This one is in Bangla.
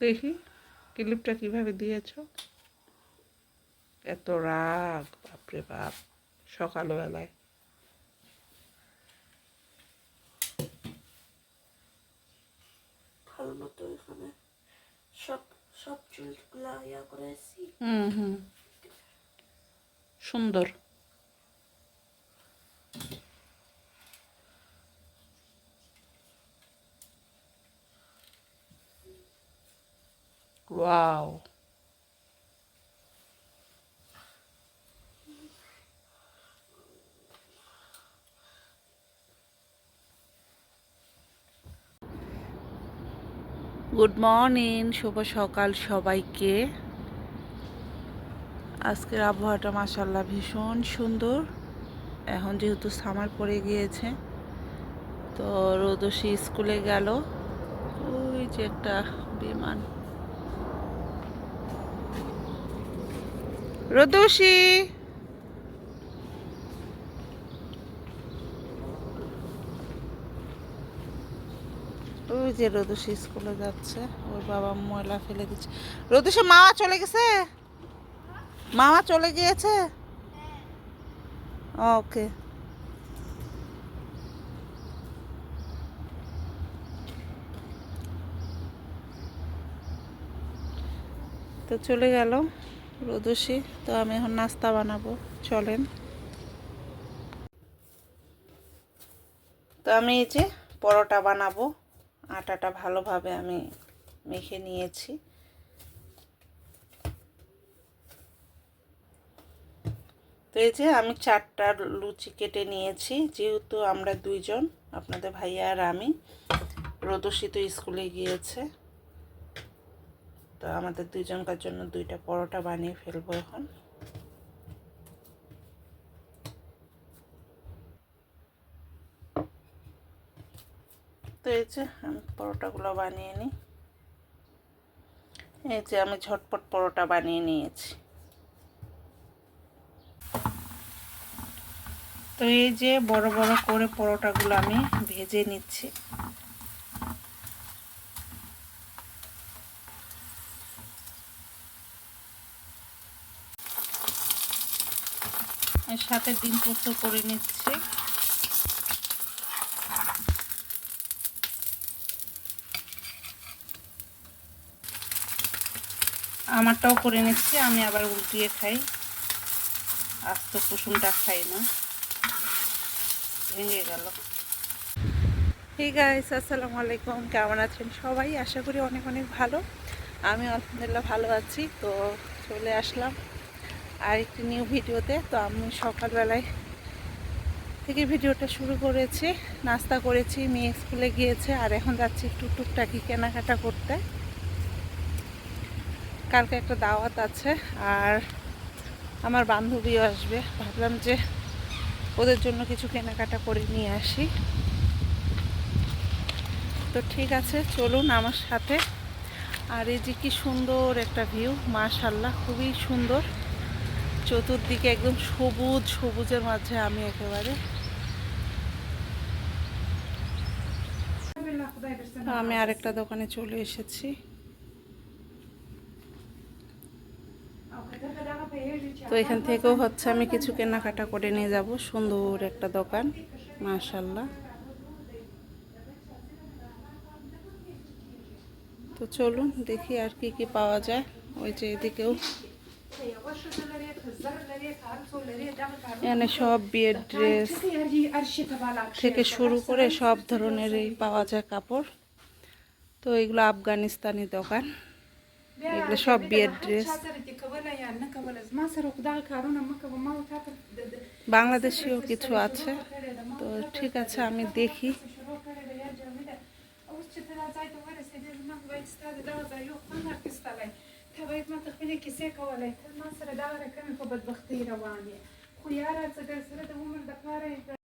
দেখি ক্লিপটা কীভাবে দিয়েছ? এত রাগ বাপরে বাপ সকালবেলায়। ভালো মতো এখানে সব সব চুলগুলা ইয়া করেছি। হুম হুম। সুন্দর। ওয়াও গুড মর্নিং শুভ সকাল সবাইকে। আজকের আবহাওয়াটা মাসাল্লাহ ভীষণ সুন্দর। এখন যেহেতু সামার পড়ে গিয়েছে, তো রোদসী স্কুলে গেল। ওই যে একটা বিমান। রোদসী ওই যে রোদসী স্কুলে যাচ্ছে, ওর বাবা ময়লা ফেলে দিচ্ছে। রোদসী মামা চলে গেছে? মামা চলে গিয়েছে? ওকে। তো চলে গেল। রোদসী তো আমি এখন নাস্তা বানাবো, চলেন। তো আমি এই যে পরোটা বানাবো, আটাটা ভালোভাবে আমি মেখে নিয়েছি। তো এই যে আমি চারটা লুচি কেটে নিয়েছি, যেহেতু আমরা দুইজন, আপনাদের ভাইয়া আর আমি রোদসী তো স্কুলে গিয়েছে। তো আমাদের দুইজনকার জন্য দুইটা পরোটা বানিয়ে ফেলব এখন। তো এই যে আমি পরোটাগুলো বানিয়ে নিই। এই যে আমি ঝটপট পরোটা বানিয়ে নিয়েছি। তো এই যে বড় বড় করে পরোটাগুলো আমি ভেজে নিচ্ছি। সাথে ডিম পোস্ত করে নিচ্ছি। আমারটাও করে নিচ্ছি, আমি আবার উল্টিয়ে খাই। আস্ত কুসুমটা খাই না। ভেঙে গেল। ঠিক আছে আসসালামু আলাইকুম। কেমন আছেন সবাই? আশা করি অনেক অনেক ভালো। আমি আলহামদুলিল্লাহ ভালো আছি। তো চলে আসলাম আর একটি নিউ ভিডিওতে। তো আমি সকালবেলায় থেকে ভিডিওটা শুরু করেছি, নাস্তা করেছি, মেয়ে স্কুলে গিয়েছে, আর এখন যাচ্ছি একটু টুকটাকি কেনাকাটা করতে। কালকে একটা দাওয়াত আছে, আর আমার বান্ধবীও আসবে। ভাবলাম যে ওদের জন্য কিছু কেনাকাটা করে নিয়ে আসি। তো ঠিক আছে, চলুন আমার সাথে। আর এই যে কি সুন্দর একটা ভিউ মাশাল্লাহ খুবই সুন্দর। চতুর্দিকে একদম সবুজ, সবুজের মাঝে আমি একেবারে। আমি আরেকটা দোকানে চলে এসেছি। তো এখান থেকেও হচ্ছে আমি কিছু কেনাকাটা করে নিয়ে যাব। সুন্দর একটা দোকান মাশাল্লাহ তো চলুন দেখি আর কি কি পাওয়া যায়। ওই যে এদিকেও। এখানে সব বিয়ের ড্রেস থেকে শুরু করে সব ধরনের এই পাওয়া যায় কাপড়। তো এগুলো আফগানিস্তানি দোকান। এগুলো সব বিয়ের ড্রেস বাংলাদেশিও কিছু আছে। তো ঠিক আছে, আমি দেখি। باید ماته خپلې کیسې کولای. ته ما سره دا رقمې په بدبختۍ روان یې خو یاره څه در سره د عمر د پاره